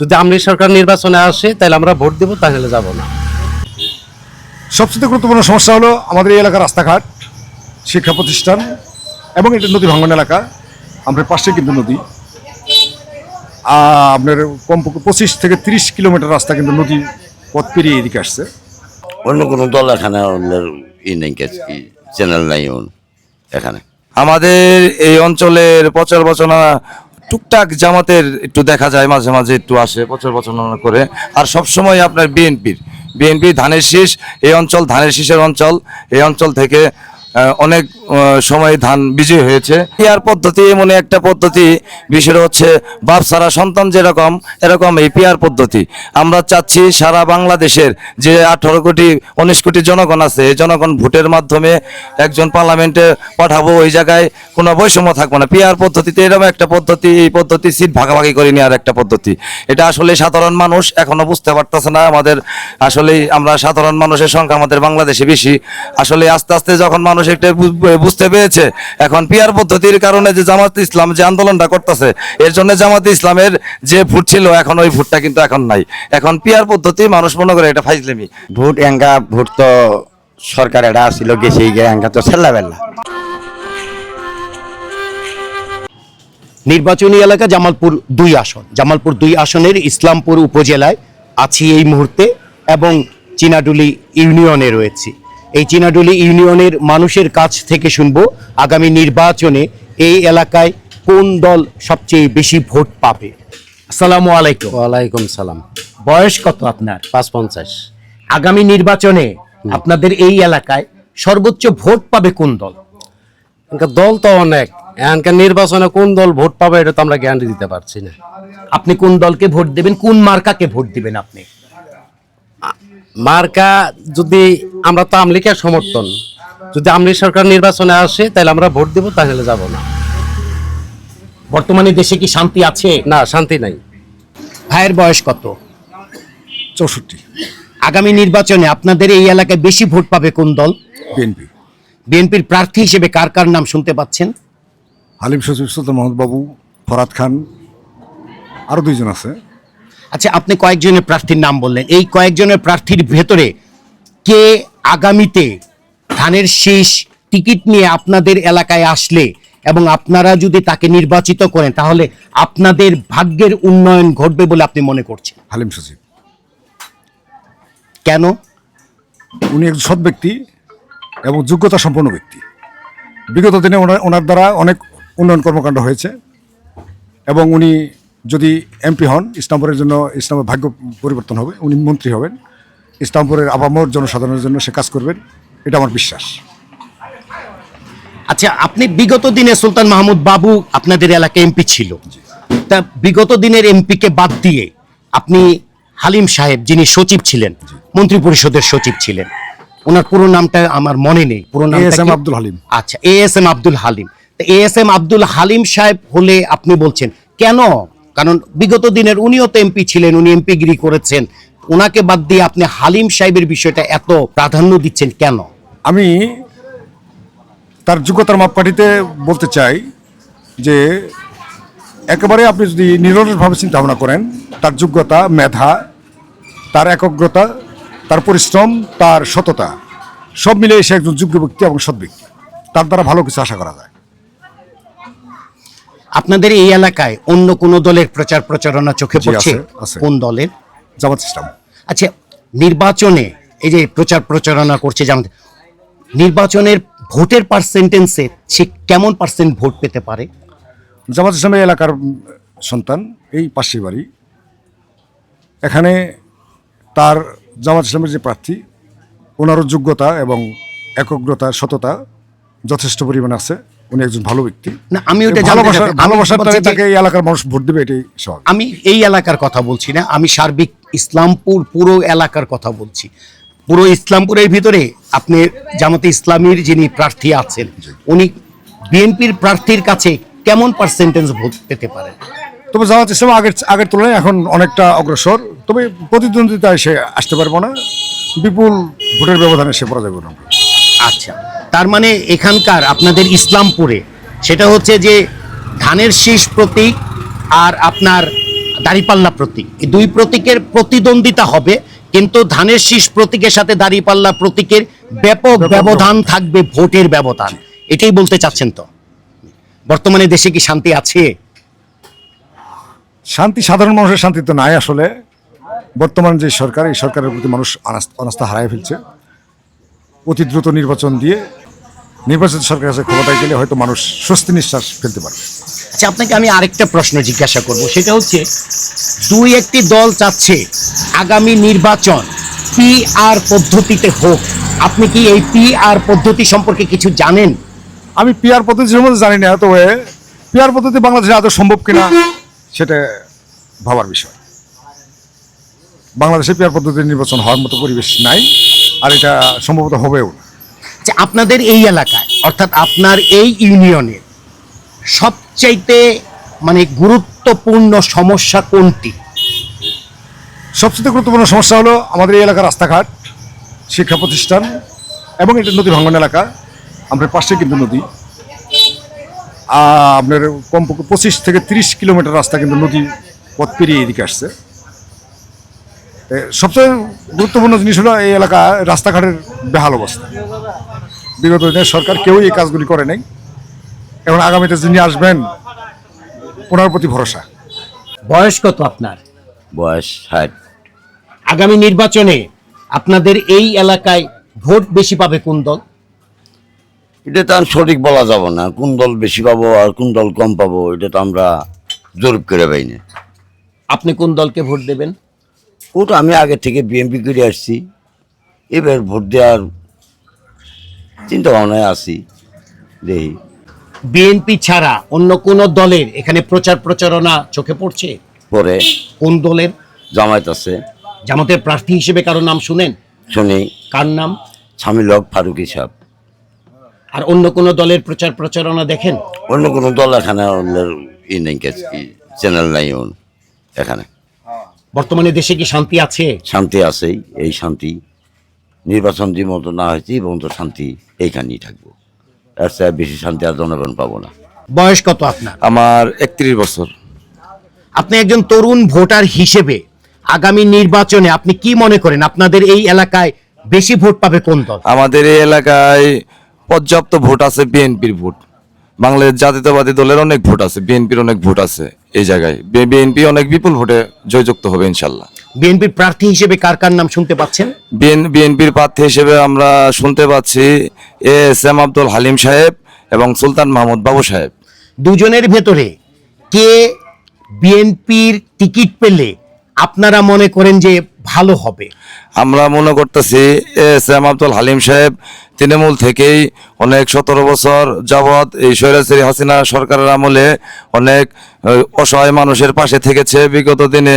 যদি আমলি সরকার নির্বাচনে আসে তাহলে আমরা ভোট দেবো তাহলে যাব না। সবচেয়ে গুরুত্বপূর্ণ সমস্যা হলো আমাদের এই এলাকার রাস্তাঘাট শিক্ষা প্রতিষ্ঠান এবং এটা নদী ভাঙ্গন এলাকা। আমাদের পাশে কিন্তু নদী। আহ, আপনার কমপক্ষে পঁচিশ থেকে তিরিশ কিলোমিটার রাস্তা কিন্তু নদী পথ পেরিয়ে এদিকে আসছে। অন্য কোনো দল এখানে ই নেই কে- চ্যানেল নাই এখানে। আমাদের এই অঞ্চলের প্রচার বচনা টুকটাক জামাতের একটু দেখা যায়, মাঝে মাঝে একটু আসে, বছর বছর করে। আর সব সময় আপনার বিএনপির, বিএনপি ধানের শীষ, এই অঞ্চল ধানের শীষের অঞ্চল, এই অঞ্চল থেকে অনেক সময় ধান বিজয় হয়েছে। পিয়ার পদ্ধতি এমন একটা পদ্ধতি বিষয়টা হচ্ছে বাপ সারা সন্তান যেরকম, এরকম এই পিয়ার পদ্ধতি। আমরা চাচ্ছি সারা বাংলাদেশের যে আঠারো কোটি, উনিশ কোটি জনগণ আছে, এই জনগণ ভোটের মাধ্যমে একজন পার্লামেন্টে পাঠাবো ওই জায়গায় কোনো বৈষম্য থাকবে না। পিয়ার পদ্ধতিতে এরকম একটা পদ্ধতি, এই পদ্ধতি সিট ভাগাভাগি করে নেওয়ার একটা পদ্ধতি। এটা আসলে সাধারণ মানুষ এখনও বুঝতে পারতেছে না। আমাদের আসলে আমরা সাধারণ মানুষের সংখ্যা আমাদের বাংলাদেশে বেশি। আসলে আস্তে আস্তে যখন মানুষ একটা বু- বুঝতে পেরেছে। এখন পিয়ার পদ্ধতির কারণে যে জামাত ইসলাম যে আন্দোলনটা করতেছে এর জন্য জামাত ইসলামের যে ভোট ছিল এখন ওই ভোটটা কিন্তু এখন নাই। এখন পিয়ার পদ্ধতি মানুষ মনে করে এটা ফাইজলেমি। ভোট এঙ্গা ভোট তো সরকার এটা আসছিল গেছে এঙ্গা তো সেল্লা বেল্লা। নির্বাচনী এলাকা জামালপুর দুই আসন। জামালপুর দুই আসনের ইসলামপুর উপজেলায় আছি এই মুহূর্তে এবং চিনাডুলি ইউনিয়নে রয়েছি। এই চিনাডুলি ইউনিয়নের মানুষের কাছ থেকে শুনব আগামী নির্বাচনে এই এলাকায় কোন দল সবচেয়ে বেশি ভোট পাবে। আসসালামু আলাইকুম। ওয়ালাইকুম সালাম। বয়স কত আপনার? পাঁচ পঞ্চাশ আগামী নির্বাচনে আপনাদের এই এলাকায় সর্বোচ্চ ভোট পাবে কোন দল? দল তো অনেক। এখানকার নির্বাচনে কোন দল ভোট পাবে এটা তো আমরা গ্যারান্টি দিতে পারছি না। আপনি কোন দলকে ভোট দেবেন? কোন মার্কাকে ভোট দিবেন আপনি? মার্কা যদি আমরা তো আমলিকের সমর্থন যদি আমলি সরকার নির্বাচনে আসে তাহলে আমরা ভোট দেবো তাহলে যাব না। বর্তমানে দেশে কি শান্তি আছে? না শান্তি নাই। ভাইয়ের বয়স কত? চৌষট্টি। আগামী নির্বাচনে আপনাদের এই এলাকায় বেশি ভোট পাবে কোন দল? বিএনপি। বিএনপির প্রার্থী হিসেবে কার কার নাম শুনতে পাচ্ছেন? হালিম সচিব সুলতান মোহাম্মদ বাবু ফরাদ খান আরও দুইজন আছে। আচ্ছা আপনি কয়েকজনের প্রার্থীর নাম বললেন। এই কয়েকজনের প্রার্থীর ভেতরে কে আগামীতে ধানের শেষ টিকিট নিয়ে আপনাদের এলাকায় আসলে এবং আপনারা যদি তাকে নির্বাচিত করেন তাহলে আপনাদের ভাগ্যের উন্নয়ন ঘটবে বলে আপনি মনে করছেন? হালিম সচিব কেন? উনি একজন সৎ ব্যক্তি এবং যোগ্যতা সম্পন্ন ব্যক্তি। বিগত দিনে ওনার ওনার দ্বারা অনেক উন্নয়ন কর্মকাণ্ড হয়েছে এবং উনি যদি এমপি হন ইসলামপুরের জন্য ইসলামের ভাগ্য পরিবর্তন হবে উনি মন্ত্রী হবেন। ইসলামপুরের আবামর জনসাধারণের জন্য সে কাজ করবেন এটা আমার বিশ্বাস। আচ্ছা আপনি বিগত দিনে সুলতান মাহমুদ বাবু আপনাদের এলাকায় এমপি ছিল। তা বিগত দিনের এমপিকে বাদ দিয়ে আপনি হালিম সাহেব যিনি সচিব ছিলেন মন্ত্রী পরিষদের সচিব ছিলেন ওনার পুরো নামটা আমার মনে নেই পুরো নাম আব্দুল হালিম। আচ্ছা A S M Abdul Halim. A S M Abdul Halim সাহেব হলে আপনি বলছেন কেন কারণ বিগত দিনের উনিও তো এমপি ছিলেন, উনি এমপিগিরি করেছেন। ওনাকে বাদ দিয়ে আপনি হালিম সাহেবের বিষয়টা এত প্রাধান্য দিচ্ছেন কেন? আমি তার যোগ্যতার মাপকাঠিতে বলতে চাই যে একেবারে আপনি যদি নিরলসভাবে চিন্তা ভাবনা করেন, তার যোগ্যতা, মেধা, তার একগ্রতা, তার পরিশ্রম, তার সততা, সব মিলে সে একজন যোগ্য ব্যক্তি এবং সৎ ব্যক্তি। তার দ্বারা ভালো কিছু আশা করা যায়। আপনাদের এই এলাকায় অন্য কোন দলের প্রচার প্রচারণা চোখে পড়ছে। কোন দলের? জামাত ইসলাম। আচ্ছা নির্বাচনে এই যে প্রচার প্রচারণা করছে যেমন নির্বাচনের ভোটের পার্সেন্টেন্সে সে কেমন পার্সেন্ট ভোট পেতে পারে? জামাত ইসলামের এলাকার সন্তান এই পাশের বাড়ি। এখানে তার জামাত ইসলামের যে প্রার্থী ওনারও যোগ্যতা এবং একগ্রতা সততা যথেষ্ট পরিমাণ আছে। উনি একজন ভালো ব্যক্তি। না আমি ওটা জানতে ভালোবাসার তাকে তাকে এই এলাকার মানুষ ভোট দেবে এটাই স্বাভাবিক। আমি এই এলাকার কথা বলছি না আমি সার্বিক ইসলামপুর পুরো এলাকার কথা বলছি। পুরো ইসলামপুরের ভিতরে আপনি জামাতে ইসলামীর যিনি প্রার্থী আছেন উনি বিএনপির প্রার্থীর কাছে কেমন পার্সেন্টেজ ভোট পেতে পারেন তবে জামাত ইসলাম আগের আগের তুলনায় এখন অনেকটা অগ্রসর তবে প্রতিদ্বন্দ্বিতায় সে আসতে পারব না বিপুল ভোটের ব্যবধানে সে পরাজয় করবে। আচ্ছা। তার মানে এখানকার আপনাদের ইসলামপুরে সেটা হচ্ছে যে ধানের শীষ প্রতীক আর আপনার দাঁড়িপাল্লা প্রতীক। এই দুই প্রতীকের প্রতিদ্বন্দ্বিতা হবে কিন্তু ধানের শীষ প্রতীকের সাথে দাঁড়িপাল্লা প্রতীকের ব্যাপক ব্যবধান থাকবে ভোটের ব্যবধান। এটাই বলতে চাচ্ছেন তো। বর্তমানে দেশে কি শান্তি আছে? শান্তি সাধারণ মানুষের শান্তি তো নাই আসলে। বর্তমান যে সরকার এই সরকারের প্রতি মানুষ অনাস্থা হারায় ফেলছে। অতি দ্রুত নির্বাচন দিয়ে নির্বাচিত সরকারের কাছে ক্ষমতায় গেলে হয়তো মানুষ স্বস্তি নিঃশ্বাস ফেলতে পারবে। আচ্ছা আপনাকে আমি আরেকটা প্রশ্ন জিজ্ঞাসা করব। সেটা হচ্ছে দুই একটি দল চাচ্ছে আগামী নির্বাচন পি আর পদ্ধতিতে হোক। আপনি কি এই পি আর পদ্ধতি সম্পর্কে কিছু জানেন? আমি পিয়ার পদ্ধতি সম্বন্ধে জানি না তবে পিয়ার পদ্ধতি বাংলাদেশে আদৌ সম্ভব কিনা সেটা ভাবার বিষয়। বাংলাদেশে পিয়ার পদ্ধতির নির্বাচন হওয়ার মতো পরিবেশ নাই। আর এটা সম্ভবত হবেও না। যে আপনাদের এই এলাকায় অর্থাৎ আপনার এই ইউনিয়নের সবচাইতে মানে গুরুত্বপূর্ণ সমস্যা কোনটি? সবচেয়ে গুরুত্বপূর্ণ সমস্যা হলো আমাদের এই এলাকার রাস্তাঘাট শিক্ষা প্রতিষ্ঠান এবং এটা নদী ভাঙ্গন এলাকা। আমাদের পাশে কিন্তু নদী। আপনার কমপক্ষে পঁচিশ থেকে তিরিশ কিলোমিটার রাস্তা কিন্তু নদী পথ পেরিয়ে এদিকে আসছে। সবচেয়ে গুরুত্বপূর্ণ জিনিস হলো এই এলাকা রাস্তাঘাটের বেহাল অবস্থা। বিগত দিনে সরকার কেউই এই কাজগুলি করে নাই। এখন আগামীতে যিনি আসবেন ওনার প্রতি ভরসা। বয়স কত আপনার? বয়স ষাট। আগামী নির্বাচনে আপনাদের এই এলাকায় ভোট বেশি পাবে কোন দল? এটা তো আর সঠিক বলা যাব না। কোন দল বেশি পাবো আর কোন দল কম পাবো এটা তো আমরা জরিপ করে পাই না। আপনি কোন দলকে ভোট দেবেন? ওটা আমি আগে থেকে বিএমপি করে আসছি। এবার ভোট দেওয়ার চিন্তা ভাবনায় আছি দেখি। বিএনপি ছাড়া অন্য কোন দলের এখানে প্রচার প্রচারণা চোখে পড়ছে? পরে। কোন দলের? জামায়াত আছে। জামাতের প্রার্থী হিসেবে কারও নাম শুনেন? শুনি। কার নাম? সামিলক ফারুকি সাহেব। আর অন্য কোন দলের প্রচার প্রচারণা দেখেন? অন্য কোনো দল এখানে ই নেই চ্যানেল নাই এখানে। বর্তমানে দেশে কি শান্তি আছে? শান্তি আছেই এই শান্তি। নির্বাচন যে মতো না হয়েছে এবং তো শান্তি এইখানেই থাকব। এর চেয়ে বেশি শান্তি আর জনগণ পাবো না। বয়স কত আপনার? আমার একত্রিশ বছর। আপনি একজন তরুণ ভোটার হিসেবে আগামী নির্বাচনে আপনি কি মনে করেন? আপনাদের এই এলাকায় বেশি ভোট পাবে কোন দল? আমাদের এই এলাকায় পর্যাপ্ত ভোট আছে বিএনপির ভোট। বাংলাদেশ জাতীয়তাবাদী দলের অনেক ভোট আছে বিএনপির অনেক ভোট আছে। এই জায়গায়। বিএনপি অনেক বিপুল ভোটে জয়যুক্ত হবে ইনশাল্লাহ। বিএনপির প্রার্থী হিসেবে কার কার নাম শুনতে পাচ্ছেন? বিএনপির প্রার্থী হিসেবে আমরা শুনতে পাচ্ছি A S M Abdul Halim সাহেব এবং সুলতান মাহমুদ বাবু সাহেব। দুজনের ভেতরে কে বিএনপির টিকিট পেলে আপনারা মনে করেন যে ভালো হবে? আমরা মনে করতেছি এস এম আব্দুল হালিম সাহেব তৃণমূল থেকেই অনেক সতেরো বছর যাবৎ এই স্বৈরাচারী হাসিনা সরকারের আমলে অনেক অসহায় মানুষের পাশে থেকেছে। বিগত দিনে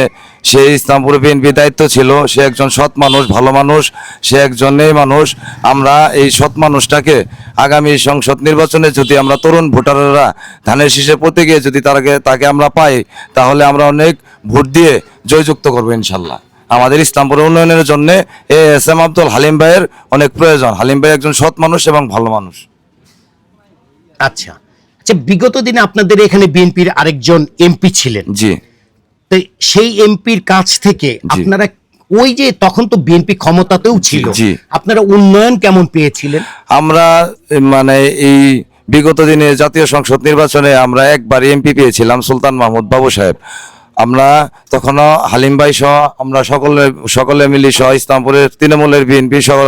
সে ইসলামপুর বিএনপি দায়িত্ব ছিল, সে একজন সৎ মানুষ, ভালো মানুষ, সে একজন নেই মানুষ। আমরা এই সৎ মানুষটাকে আগামী সংসদ নির্বাচনে যদি আমরা তরুণ ভোটাররা ধানের শীষে পড়তে গিয়ে যদি তাকে তাকে আমরা পাই, তাহলে আমরা অনেক ভোট দিয়ে জয়যুক্ত করব ইনশাল্লাহ। আমাদের ইসলামপুর উন্নয়নের জন্য A S M Abdul Halim ভাইয়ের অনেক প্রয়োজন। হালিম ভাই একজন সৎ মানুষ এবং ভালো মানুষ। আচ্ছা। আচ্ছা বিগত দিনে আপনাদের এখানে বিএনপির আরেকজন এমপি ছিলেন। জি। তো সেই এমপির কাছ থেকে আপনারা ওই যে তখন তো বিএনপি ক্ষমতাতেও ছিল। আপনারা উন্নয়ন কেমন পেয়েছিলেন? আমরা মানে এই বিগত দিনে জাতীয় সংসদ নির্বাচনে আমরা একবার এমপি পেয়েছিলাম সুলতান মাহমুদ বাবু সাহেব। আমরা তখনও হালিম ভাই সহ আমরা সকলে সকলে মিলি সহ ইসলামপুরের তৃণমূলের বিএনপি সহ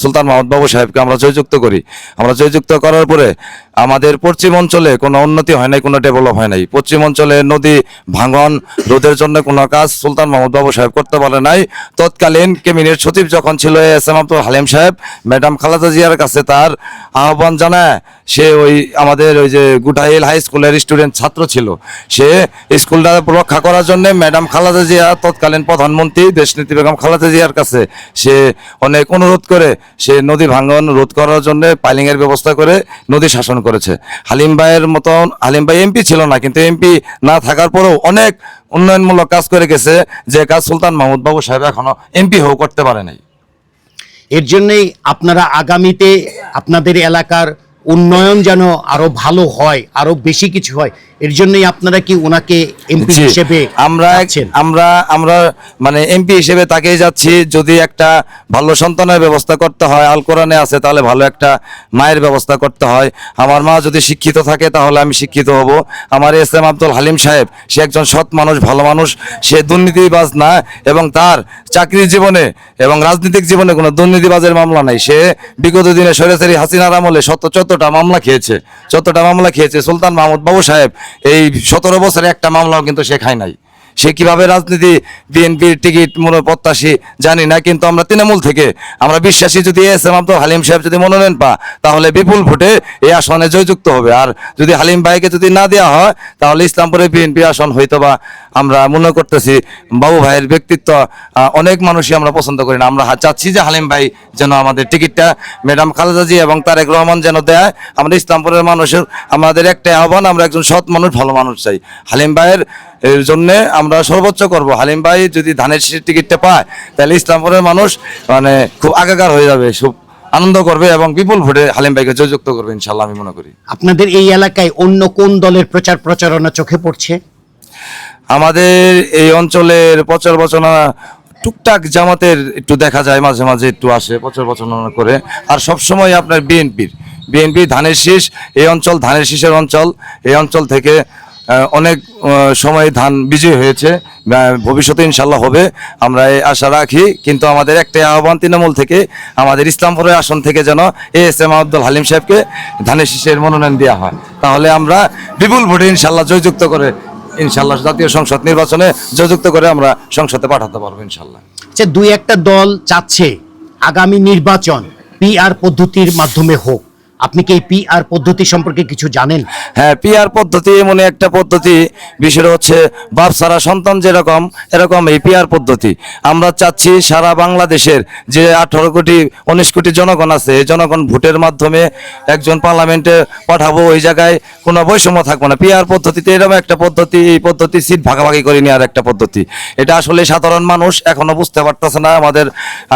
সুলতান মাহমুদ বাবু সাহেবকে আমরা জয়যুক্ত করি। আমরা জয়যুক্ত করার পরে আমাদের পশ্চিম অঞ্চলে কোনো উন্নতি হয় নাই, কোনো ডেভেলপ হয় নাই। পশ্চিম অঞ্চলে নদী ভাঙন, রোধের জন্য কোনো কাজ সুলতান মাহমুদ বাবু সাহেব করতে পারে নাই। তৎকালীন ক্যাবিনেট সচিব যখন ছিল এস এম আব্দুল হালিম সাহেব, ম্যাডাম খালাদা জিয়ার কাছে তার আহ্বান জানায়, সে ওই আমাদের ওই যে গুটাইল হাই স্কুলের স্টুডেন্ট ছাত্র ছিল, সে স্কুলটা রক্ষা করার জন্য ম্যাডাম খালাদা জিয়া, তৎকালীন প্রধানমন্ত্রী দেশনীতি বেগম খালাদা জিয়ার কাছে সে অনেক অনুরোধ করে, সে নদী ভাঙন, রোধ করার জন্য পাইলিংয়ের ব্যবস্থা করে নদী শাসন করেছে। হালিম ভাইয়ের মতন হালিম ভাই এমপি ছিল না, কিন্তু এমপি না থাকার পরেও অনেক উন্নয়নমূলক কাজ করে গেছে, যে কাজ সুলতান মাহমুদ বাবু সাহেব এখনও এমপি হও করতে পারে নাই। এর জন্যই আপনারা আগামীতে আপনাদের এলাকার উন্নয়ন যেন আরও ভালো হয়, আরও বেশি কিছু হয় এর জন্যই আপনারা কি ওনাকে এমপি হিসেবে আমরা? আমরা আমরা মানে এমপি হিসেবে তাকেই যাচ্ছি। যদি একটা ভালো সন্তানের ব্যবস্থা করতে হয় আল কোরআনে আছে তাহলে ভালো একটা মায়ের ব্যবস্থা করতে হয়। আমার মা যদি শিক্ষিত থাকে তাহলে আমি শিক্ষিত হব। আমার এস এম আব্দুল হালিম সাহেব সে একজন সৎ মানুষ ভালো মানুষ। সে দুর্নীতিবাজ না এবং তার চাকরির জীবনে এবং রাজনৈতিক জীবনে কোনো দুর্নীতিবাজের মামলা নাই। সে বিগত দিনে সরেসারি হাসিনার আমলে শত চোদ্দটা মামলা খেয়েছে। চোদ্দটা মামলা খেয়েছে। সুলতান মাহমুদ বাবু সাহেব এই সতেরো বছরে একটা মামলাও কিন্তু সে খায় নাই। সে কীভাবে রাজনীতি, বিএনপির টিকিট মনে প্রত্যাশী জানি না, কিন্তু আমরা তৃণমূল থেকে, আমরা বিশ্বাসী যদি এস এম আব্দুল হালিম সাহেব যদি মনোনয়ন পা তাহলে বিপুল ভোটে এই আসনে জয়যুক্ত হবে। আর যদি হালিম ভাইকে যদি না দেওয়া হয়, তাহলে ইসলামপুরে বিএনপি আসন হয়তো বা আমরা মনে করতেছি বাবু ভাইয়ের ব্যক্তিত্ব অনেক মানুষই আমরা পছন্দ করি না। আমরা চাচ্ছি যে হালিম ভাই যেন আমাদের টিকিটটা ম্যাডাম খালেদা জি এবং তারেক রহমান যেন দেয়। আমরা ইসলামপুরের মানুষের, আমাদের একটাই আহ্বান, আমরা একজন সৎ মানুষ, ভালো মানুষ চাই। হালিম ভাইয়ের এর জন্য আমরা সর্বোচ্চ করব। হালিম ভাই যদি ধানের শীষের টিকিটটা পায় তাহলে ইসলামপুরের মানুষ মানে খুব আগাগার হয়ে যাবে খুব আনন্দ করবে এবং বিপুল ভোটে হালিম ভাইকে জয়যুক্ত করবে ইনশাল্লাহ আমি মনে করি। আপনাদের এই এলাকায় অন্য কোন দলের প্রচার প্রচারণা চোখে পড়ছে? আমাদের এই অঞ্চলের প্রচার বচনা টুকটাক জামাতের একটু দেখা যায় মাঝে মাঝে একটু আসে প্রচার বচনা করে। আর সব সময় আপনার বিএনপির বিএনপি ধানের শীষ এই অঞ্চল ধানের শীষের অঞ্চল এই অঞ্চল থেকে অনেক সময় ধান বিজয় হয়েছে। ভবিষ্যতে ইনশাল্লাহ হবে। আমরা এই আশা রাখি, কিন্তু আমাদের একটাই আহ্বান তৃণমূল থেকে, আমাদের ইসলামপুরের আসন থেকে যেন A S M Abdul Halim সাহেবকে ধানের শীষের মনোনয়ন দেওয়া হয়। তাহলে আমরা বিপুল ভোটে ইনশাল্লাহ জয়যুক্ত করে ইনশাল্লাহ জাতীয় সংসদ নির্বাচনে জয়যুক্ত করে আমরা সংসদে পাঠাতে পারব ইনশাল্লাহ দুই একটা দল চাচ্ছে আগামী নির্বাচন পিআর পদ্ধতির মাধ্যমে হোক। আপনি কি এই পিআর পদ্ধতি সম্পর্কে কিছু জানেন? হ্যাঁ পিআর পদ্ধতি এমন একটা পদ্ধতি, বিষয়টা হচ্ছে বাপ সারা সন্তান যেরকম, এরকম এই পিআর পদ্ধতি। আমরা চাচ্ছি সারা বাংলাদেশের যে আঠারো কোটি, উনিশ কোটি জনগণ আছে, এই জনগণ ভোটের মাধ্যমে একজন পার্লামেন্টে পাঠাবো, ওই জায়গায় কোনো বৈষম্য থাকবে না। পিআর পদ্ধতিতে এরকম একটা পদ্ধতি, এই পদ্ধতি সিট ভাগাভাগি করে নেওয়ার একটা পদ্ধতি। এটা আসলে সাধারণ মানুষ এখনও বুঝতে পারতেছে না, আমাদের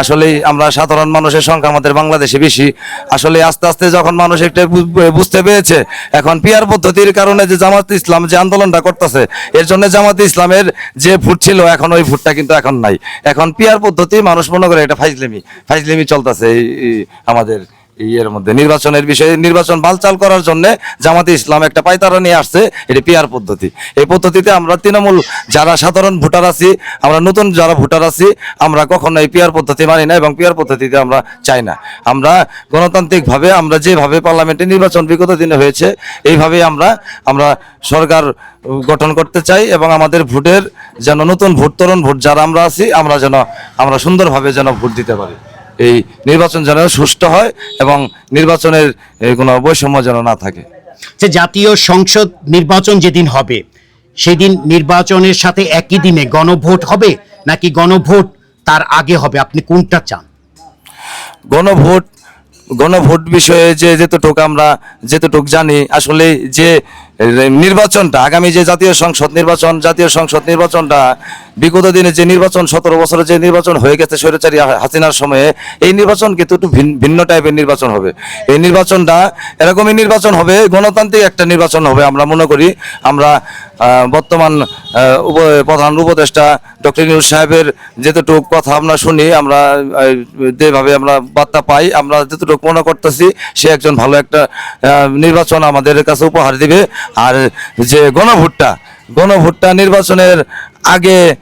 আসলে আমরা সাধারণ মানুষের সংখ্যা আমাদের বাংলাদেশে বেশি। আসলে আস্তে আস্তে যখন মানুষ একটা বুঝতে পেরেছে। এখন পিয়ার পদ্ধতির কারণে যে জামাত ইসলাম যে আন্দোলনটা করতেছে, এর জন্য জামাত ইসলামের যে ফুট ছিল, এখন ওই ফুটটা কিন্তু এখন নাই। এখন পিয়ার পদ্ধতি, মানুষ মনে করে এটা ফাইজলেমি ফাইজলেমি চলতেছে এই আমাদের ইয়ের মধ্যে নির্বাচনের বিষয়ে নির্বাচন বালচাল করার জন্য জামাতে ইসলাম একটা পায়তারা নিয়ে আসছে, এটি পিয়ার পদ্ধতি। এই পদ্ধতিতে আমরা তৃণমূল যারা সাধারণ ভোটার আছি, আমরা নতুন যারা ভোটার আছি, আমরা কখনো এই পিয়ার পদ্ধতি মানি না এবং পিয়ার পদ্ধতিতে আমরা চাই না। আমরা গণতান্ত্রিকভাবে আমরা যেভাবে পার্লামেন্টে নির্বাচন বিগত দিনে হয়েছে, এইভাবেই আমরা আমরা সরকার গঠন করতে চাই এবং আমাদের ভোটের যেন নতুন ভোট, তরুণ ভোট যারা আমরা আছি, আমরা যেন, আমরা সুন্দরভাবে যেন ভোট দিতে পারি। এই নির্বাচন যেন সুষ্ঠু হয় এবং নির্বাচনের কোনো বৈষম্য যেন না থাকে। যে জাতীয় সংসদ নির্বাচন যেদিন হবে সেদিন নির্বাচনের সাথে একই দিনে গণভোট হবে নাকি গণভোট তার আগে হবে? আপনি কোনটা চান? গণভোট গণভোট বিষয়ে যে যেতটুক আমরা যেতটুক জানি আসলে যে নির্বাচনটা, আগামী যে জাতীয় সংসদ নির্বাচন, জাতীয় সংসদ নির্বাচনটা, বিগত দিনে যে নির্বাচন, সতেরো বছরে যে নির্বাচন হয়ে গেছে স্বৈরাচারী হাসিনার সময়ে, এই নির্বাচন কিন্তু একটু ভিন- ভিন্ন টাইপের নির্বাচন হবে। এই নির্বাচনটা এরকমই নির্বাচন হবে, গণতান্ত্রিক একটা নির্বাচন হবে আমরা মনে করি। আমরা বর্তমান প্রধান উপদেষ্টা ডক্টর ইউনুস সাহেবের যেতটুক কথা আমরা শুনি, আমরা যেভাবে আমরা বার্তা পাই, আমরা যেতটুকু মনে করতেছি, সে একজন ভালো একটা নির্বাচন আমাদের কাছে উপহার দিবে। আর যে গণভোটটা গণভোটটা নির্বাচনের আগে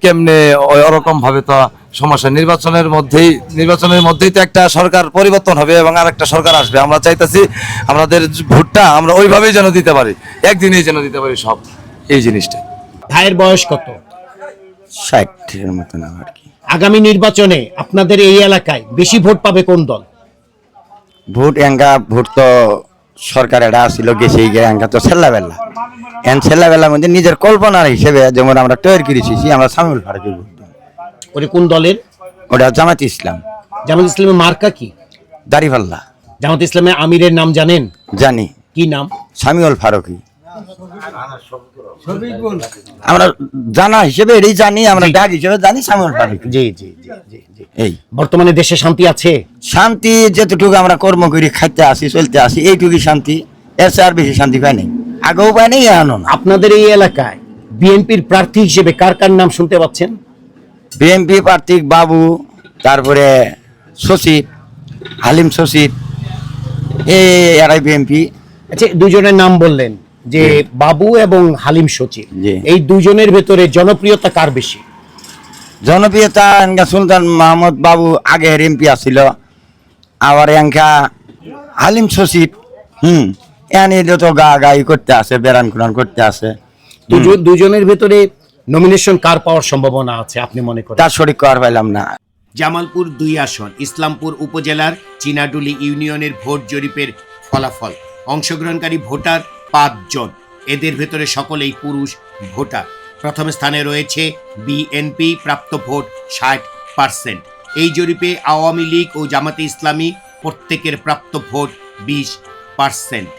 কেমনে ও- ওরকম ভাবে তো সমস্যা। নির্বাচনের মধ্যেই নির্বাচনের মধ্যেই তো একটা সরকার পরিবর্তন হবে এবং আর একটা সরকার আসবে। আমরা চাইতেছি আমাদের ভোটটা আমরা ওইভাবেই যেন দিতে পারি। একদিনেই যেন দিতে পারি সব এই জিনিসটা। ভাইয়ের বয়স কত? ষাটের মতন আর কি। আগামী নির্বাচনে আপনাদের এই এলাকায় বেশি ভোট পাবে কোন দল? ভোট এঙ্গা ভোট তো সরকার এটা আসছিল গেছে এঙ্গা তো ছেল্লাবেলা এন ছেল্লাবেলার মধ্যে নিজের কল্পনার হিসেবে যেমন আমরা তৈরি করেছি আমরা সামিল ফারুকের ওটা। কোন দলের? ওটা জামাত ইসলাম। জামাত ইসলামের মার্কা কি? দাড়িপাল্লা। জামাত ইসলামের আমিরের নাম জানেন? জানি। কি নাম? সামিউল ফারুকি। আমরা জানা হিসেবে এটাই জানি আমরা ডাক হিসেবে জানি সামিউল ফারুকি জি জি জি এই। বর্তমানে দেশে শান্তি আছে? শান্তি যেতটুকু আমরা কর্ম করি খাইতে আসি চলতে আসি এইটুকুই শান্তি। এর চেয়ে আর বেশি শান্তি পাই নাই। আগেও পায় নাই এখনও না। আপনাদের এই এলাকায় বিএনপির প্রার্থী হিসেবে কার কার নাম শুনতে পাচ্ছেন? বিএনপি প্রার্থী বাবু তারপরে সচিব হালিম সচিব এই এরাই বিএনপি। আচ্ছা দুজনের নাম বললেন। যে বাবু এবং হালিম সচিব। এই দুজনের ভেতরে জনপ্রিয়তা কার বেশি? জনপ্রিয়তা এনকা সুলতান মাহমুদ বাবু আগে এমপি আছিল। আবার এনকা হালিম সচিব হুম এনে তো গা গাই করতে আসে বেড়ান কুরান করতে আসে দুজ- দুজনের ভেতরে নমিনেশন কার পাওয়ার সম্ভাবনা আছে আপনি মনে করেন? তার শরীর কর পাইলাম না। জামালপুর দুই আসন ইসলামপুর উপজেলার চিনাডুলি ইউনিয়নের ভোট জরিপের ফলাফল। অংশগ্রহণকারী ভোটার পাঁচজন। এদের ভেতরে সকলেই পুরুষ ভোটার। প্রথম স্থানে রয়েছে বিএনপি, প্রাপ্ত ভোট ষাট পার্সেন্ট। এই জরিপে আওয়ামী লীগ ও জামাতে ইসলামী প্রত্যেকের প্রাপ্ত ভোট বিশ পার্সেন্ট।